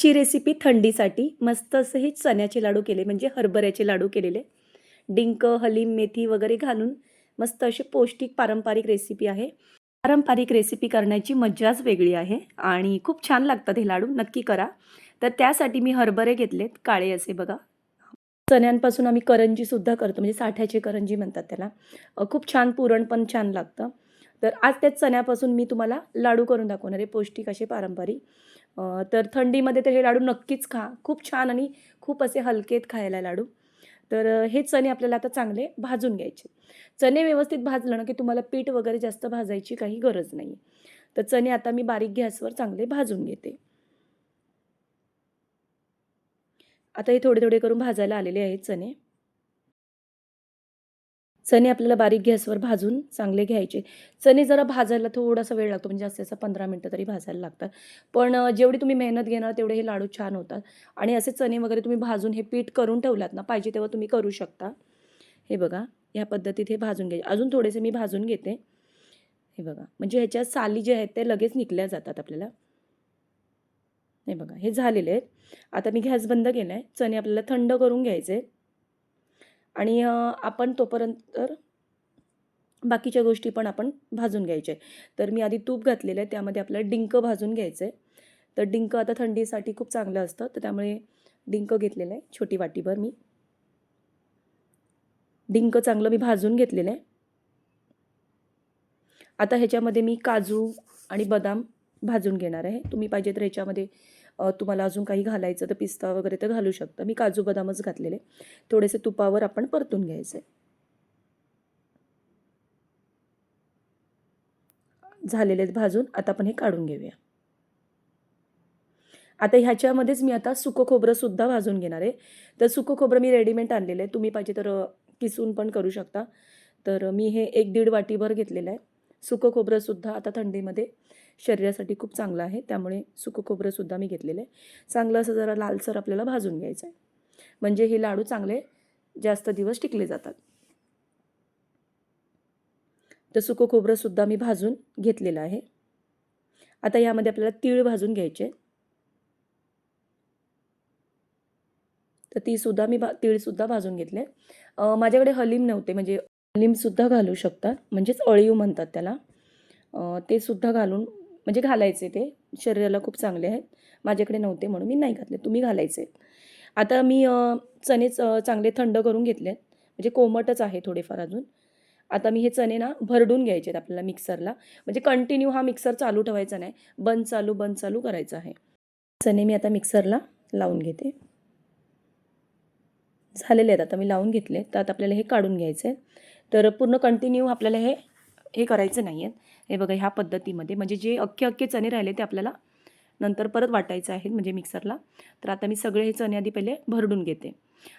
ची रेसिपी थंडीसाठी मस्त असे हे चण्याचे लाडू केले म्हणजे हरभऱ्याचे लाडू केलेले. डिंक हलीम मेथी वगैरे घालून मस्त अशी पौष्टिक पारंपरिक रेसिपी आहे. पारंपरिक रेसिपी करण्याची मज्जाच वेगळी आहे आणि खूप छान लागतात हे लाडू नक्की करा. तर त्यासाठी मी हरभरे घेतलेत काळे असे बघा. चण्यांपासून आम्ही करंजीसुद्धा करतो म्हणजे साठ्याची करंजी म्हणतात त्याला. खूप छान पुरण पण छान लागतं. तर आज त्याच चण्यापासून मी तुम्हाला लाडू करून दाखवणार आहे पौष्टिक असे पारंपरिक. तर थंडीमध्ये तर हे लाडू नक्कीच खा. खूप छान आणि खूप असे हलकेत खायला लाडू. तर हे चणे आपल्याला आता चांगले भाजून घ्यायचे. चणे व्यवस्थित भाजलं ना की तुम्हाला पीठ वगैरे जास्त भाजायची काही गरज नाही तर चणे आता मी बारीक गॅसवर चांगले भाजून घेते. आता हे थोडे थोडे करून भाजायला आलेले आहेत चणे. चणे आपल्याला बारीक गॅसवर भाजून चांगले घ्यायचे. चणे जरा भाजायला थोडासा वेळ लागतो म्हणजे जास्तीत जास्त पंधरा मिनटं तरी भाजायला लागतात. पण जेवढी तुम्ही मेहनत घेणार तेवढे हे लाडू छान होतात. आणि असे चणे वगैरे तुम्ही भाजून हे पीठ करून ठेवलात ना पाहिजे तेव्हा तुम्ही करू शकता. हे बघा या पद्धतीत हे भाजून घ्यायचे. अजून थोडेसे मी भाजून घेते. हे बघा म्हणजे ह्याच्या साली जे आहेत ते लगेच निघल्या जातात आपल्याला. हे बघा हे झालेले आहेत. आता मी गॅस बंद केला आहे चणे आपल्याला थंड करून घ्यायचे आणि आपण तोपर्यंत तर बाकीच्या गोष्टी पण आपण भाजून घ्यायच्या तर मी आधी तूप घातलेलं आहे त्यामध्ये आपल्याला डिंक भाजून घ्यायचं आहे. तर डिंक आता थंडीसाठी खूप चांगलं असतं तर त्यामुळे डिंक घेतलेलं आहे छोटी वाटीभर मी. डिंक चांगलं मी भाजून घेतलेलं आहे. आता ह्याच्यामध्ये मी काजू आणि बदाम भाजून घेणार आहे. तुम्ही पाहिजे तर ह्याच्यामध्ये तुम्हाला अजून काही घालायचं तर पिस्ता वगैरे तर घालू शकता. मी काजू बदामच घातलेले. थोडेसे तुपावर आपण परतून घ्यायचे. झालेले आहेत भाजून. आता आपण हे काढून घेऊया. आता ह्याच्यामध्येच मी आता सुकं खोबरंसुद्धा भाजून घेणार आहे. तर सुकं खोबरं मी रेडीमेड आणलेलं आहे. तुम्ही पाहिजे तर किसून पण करू शकता. तर मी हे एक दीड वाटीभर घेतलेलं आहे. सुकं खोबरंसुद्धा आता थंडीमध्ये शरीरासाठी खूप चांगलं आहे. त्यामुळे सुकं खोबरंसुद्धा मी घेतलेलं आहे. चांगलं असं जरा लालसर आपल्याला भाजून घ्यायचं आहे. म्हणजे हे लाडू चांगले जास्त दिवस टिकले जातात. तर सुकं खोबरंसुद्धा मी भाजून घेतलेलं आहे. आता यामध्ये आपल्याला तीळ भाजून घ्यायचे तर तीसुद्धा मी भा तीळसुद्धा भाजून घेतले माझ्याकडे हलीम नव्हते. म्हणजे लिंबसुद्धा घालू शकतात. म्हणजेच अळीव म्हणतात त्याला. ते सुद्धा घालून म्हणजे घालायचे ते. शरीराला खूप चांगले आहेत. माझ्याकडे नव्हते म्हणून मी नाही घातले. तुम्ही घालायचे. आता मी चणे चणेच चांगले थंड करून घेतलेत. म्हणजे कोमटच आहे थोडेफार अजून. आता मी हे चणे ना भरडून घ्यायचे आहेत आपल्याला मिक्सरला. म्हणजे कंटिन्यू हा मिक्सर चालू ठेवायचा नाही. बंद चालू बंद चालू करायचं आहे. चणे मी आता मिक्सरला लावून घेते. झालेले आहेत. आता मी लावून घेतले. तर आता आपल्याला हे काढून घ्यायचं आहे तर पूर्ण कंटिन्यू आपल्याला हे हे करायचं नाही आहेत हे बघा ह्या पद्धतीमध्ये. म्हणजे जे अख्खे अख्खे चणे राहिले ते आपल्याला नंतर परत वाटायचं आहे म्हणजे मिक्सरला तर आता मी सगळे हे चणे आधी पहिले भरडून घेते.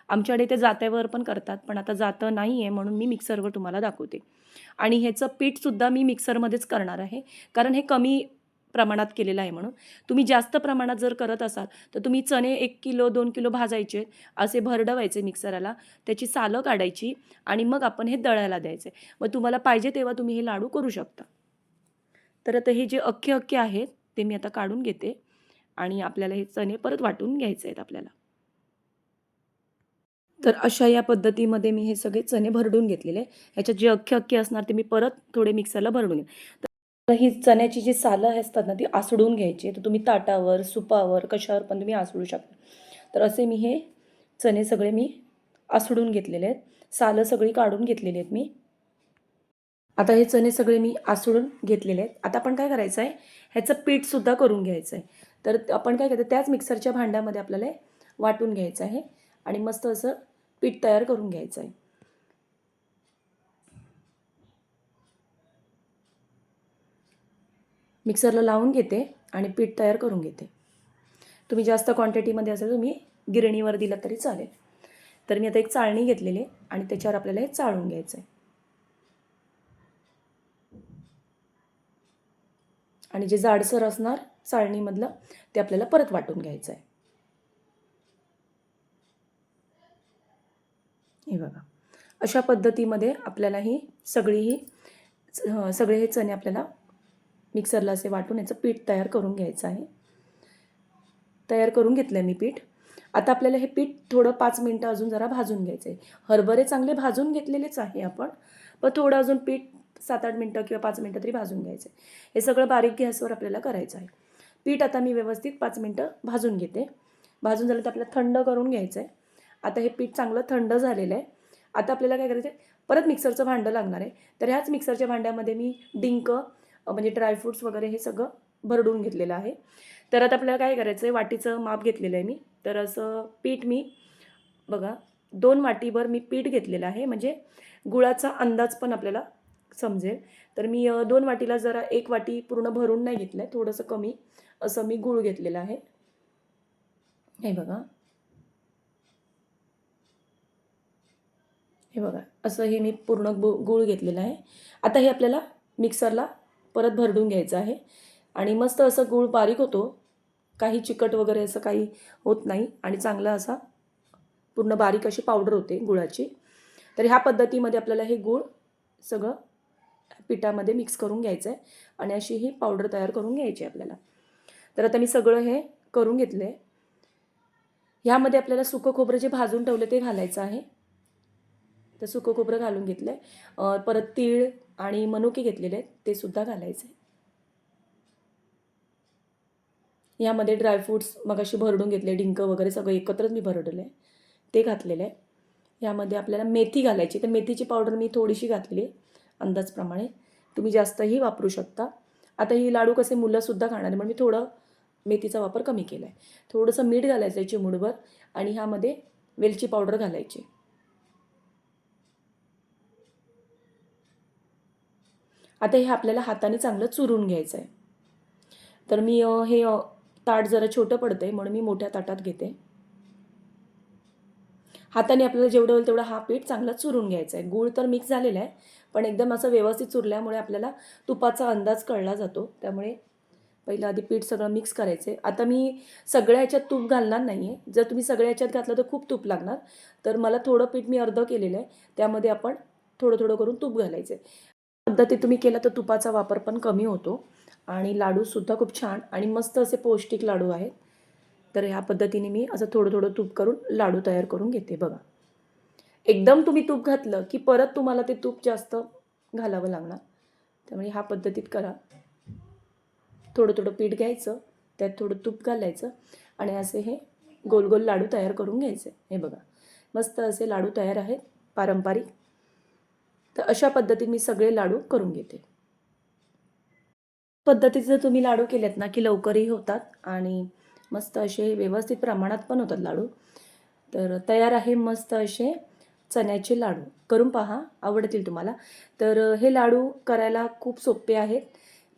आमच्याकडे ते जात्यावर पण करतात पण आता जातं नाही आहे म्हणून मी मिक्सरवर तुम्हाला दाखवते. आणि ह्याचं पीठसुद्धा मी मिक्सरमध्येच करणार आहे. कारण हे कमी प्रमाणात केलेलं आहे म्हणून. तुम्ही जास्त प्रमाणात जर करत असाल तर तुम्ही चणे एक किलो दोन किलो भाजायचे असे भरडवायचे मिक्सराला. त्याची सालं काढायची आणि मग आपण हे दळायला द्यायचे. मग तुम्हाला पाहिजे तेव्हा तुम्ही हे लाडू करू शकता. तर आता हे जे अख्खे अख्खे आहेत ते मी आता काढून घेते आणि आपल्याला हे चणे परत वाटून घ्यायचे आहेत आपल्याला. तर अशा या पद्धतीमध्ये मी हे सगळे चणे भरडून घेतलेले. ह्याच्यात जे अख्खे अख्खे असणार ते मी परत थोडे मिक्सरला भरडून घेईन तर ही चण्याची जी सालं असतात ना ती आसडून घ्यायची. तर तुम्ही ताटावर सुपावर कशावर पण तुम्ही आसडू शकता. तर असे मी हे चणे सगळे मी आसडून घेतलेले आहेत. सालं सगळी काढून घेतलेली आहेत मी. आता हे चणे सगळे मी आसडून घेतलेले आहेत. आता आपण काय करायचं आहे ह्याचं पीठसुद्धा करून घ्यायचं आहे तर आपण काय करतो त्याच मिक्सरच्या भांड्यामध्ये आपल्याला वाटून घ्यायचं आहे. आणि मस्त असं पीठ तयार करून घ्यायचं आहे मिक्सरला लावून घेते आणि पीठ तयार करून घेते. तुम्ही जास्त क्वांटिटीमध्ये असेल तुम्ही गिरणीवर दिलं तरी चालेल. तर मी आता एक चाळणी घेतलेली आहे आणि त्याच्यावर आपल्याला हे चाळून घ्यायचं आहे. आणि जे जाडसर असणार चाळणीमधलं ते आपल्याला परत वाटून घ्यायचं आहे. हे बघा. अशा पद्धतीमध्ये आपल्याला ही सगळी ही सगळे हे चणे आपल्याला मिक्सरला असे वाटून याचं पीठ तयार करून घ्यायचं आहे. तयार करून घेतलं आहे मी पीठ. आता आपल्याला हे पीठ थोडं पाच मिनटं अजून जरा भाजून घ्यायचं आहे हरभरे चांगले भाजून घेतलेलेच आहे आपण पण थोडं अजून पीठ सात आठ मिनटं किंवा पाच मिनटं तरी भाजून घ्यायचं आहे हे सगळं बारीक गॅसवर आपल्याला करायचं आहे. पीठ आता मी व्यवस्थित पाच मिनटं भाजून घेते. भाजून झालं तर आपल्याला थंड करून घ्यायचं आहे आता हे पीठ चांगलं थंड झालेलं आहे. आता आपल्याला काय करायचं आहे परत मिक्सरचं भांडं लागणार आहे. तर ह्याच मिक्सरच्या भांड्यामध्ये मी डिंक म्हणजे ड्रायफ्रूट्स वगैरे हे सगळं भरडून घेतलेलं आहे. तर आता आपल्याला काय करायचं आहे वाटीचं माप घेतलेलं आहे मी. तर असं पीठ मी बघा दोन वाटीभर मी पीठ घेतलेलं आहे. म्हणजे गुळाचा अंदाज पण आपल्याला समजेल. तर मी दोन वाटीला जरा एक वाटी पूर्ण भरून नाही घेतलं आहे थोडंसं कमी. असं मी गूळ घेतलेलं आहे. हे बघा. हे बघा असं हे मी पूर्ण गु गूळ घेतलेलं आहे. आता हे आपल्याला मिक्सरला परत भरडून घ्यायचं आहे. आणि मस्त असं गूळ बारीक होतो. काही चिकट वगैरे असं काही होत नाही. आणि चांगला असा पूर्ण बारीक अशी पावडर होते गुळाची. तर ह्या पद्धतीमध्ये आपल्याला हे गूळ सगळं पिठामध्ये मिक्स करून घ्यायचं आहे. आणि अशी ही पावडर तयार करून घ्यायची आहे आपल्याला. तर आता मी सगळं हे करून घेतलं आहे ह्यामध्ये आपल्याला सुकं खोबरं जे भाजून ठेवलं ते घालायचं आहे. तर सुकं खोबरं घालून घेतलं आहे परत तीळ आणि मनुके घेतलेले आहेत ते सुद्धा घालायचे यामध्ये ड्रायफ्रूट्स मग अशी भरडून घेतले डिंक वगैरे सगळं एकत्रच मी भरडलं आहे ते घातलेलं आहे यामध्ये आपल्याला मेथी घालायची तर मेथीची पावडर मी थोडीशी घातली आहे अंदाजप्रमाणे. तुम्ही जास्तही वापरू शकता. आता ही लाडू कसे मुलंसुद्धा खाणार म्हणून मी थोडं मेथीचा वापर कमी केला आहे थोडंसं मीठ घालायचं आहे चिमुडभर आणि ह्यामध्ये वेलची पावडर घालायची. आता हे आपल्याला हाताने चांगलं चुरून घ्यायचं आहे तर मी हे ताट जरा छोटं पडतं आहे म्हणून मी मोठ्या ताटात घेते. हाताने आपल्याला जेवढं होईल तेवढं हा पीठ चांगला चुरून घ्यायचा आहे गूळ तर मिक्स झालेला आहे पण एकदम असं व्यवस्थित चुरल्यामुळे आपल्याला तुपाचा अंदाज कळला जातो. त्यामुळे पहिलं आधी पीठ सगळं मिक्स करायचं आहे आता मी सगळ्या ह्याच्यात तूप घालणार नाही आहे जर तुम्ही सगळ्या ह्याच्यात घातलं तर खूप तूप लागणार. तर मला थोडं पीठ मी अर्ध केलेलं आहे. त्यामध्ये आपण थोडं थोडं करून तूप घालायचं आहे पद्धती तुम्ही केला तर तुपाचा वापर पण कमी होतो. आणि लाडूसुद्धा खूप छान आणि मस्त असे पौष्टिक लाडू आहेत. तर ह्या पद्धतीने मी असं थोडं थोडं तूप करून लाडू तयार करून घेते बघा. एकदम तुम्ही तूप घातलं की परत तुम्हाला ते तूप जास्त घालावं लागणार. त्यामुळे ह्या पद्धतीत करा. थोडं थोडं पीठ घ्यायचं त्यात थोडं तूप घालायचं आणि असे हे गोल गोल लाडू तयार करून घ्यायचे. हे बघा. मस्त असे लाडू तयार आहेत. पारंपरिक. तर अशा पद्धतीने मी सगळे लाडू करून घेते. पद्धतीचे जर तुम्ही लाडू केलेत ना की लवकरही होतात आणि मस्त असे व्यवस्थित प्रमाणात पण होतात लाडू तर तयार आहे मस्त असे चण्याचे लाडू. करून पहा आवडतील तुम्हाला. तर हे लाडू करायला खूप सोपे आहेत.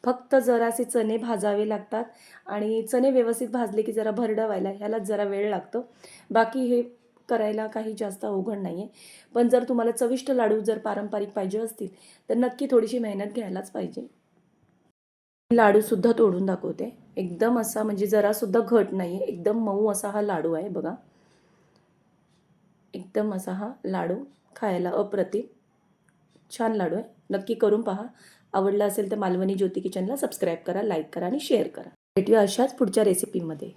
फक्त जरासे चणे भाजावे लागतात आणि चणे व्यवस्थित भाजले की जरा भरडं व्हायला ह्यालाच जरा वेळ लागतो. बाकी हे करायला काही जास्त अवघड नाही आहे पण जर तुम्हाला चविष्ट लाडू जर पारंपरिक पाहिजे असतील तर नक्की थोडीशी मेहनत घ्यायलाच पाहिजे. लाडूसुद्धा तोडून दाखवते. एकदम असा म्हणजे जरासुद्धा घट नाही आहे एकदम मऊ असा हा लाडू आहे बघा. एकदम असा हा लाडू खायला अप्रतिम. छान लाडू आहे. नक्की करून पहा. आवडला असेल तर मालवणी ज्योती किचनला सबस्क्राईब करा लाईक करा आणि शेअर करा. भेटूया अशाच पुढच्या रेसिपीमध्ये.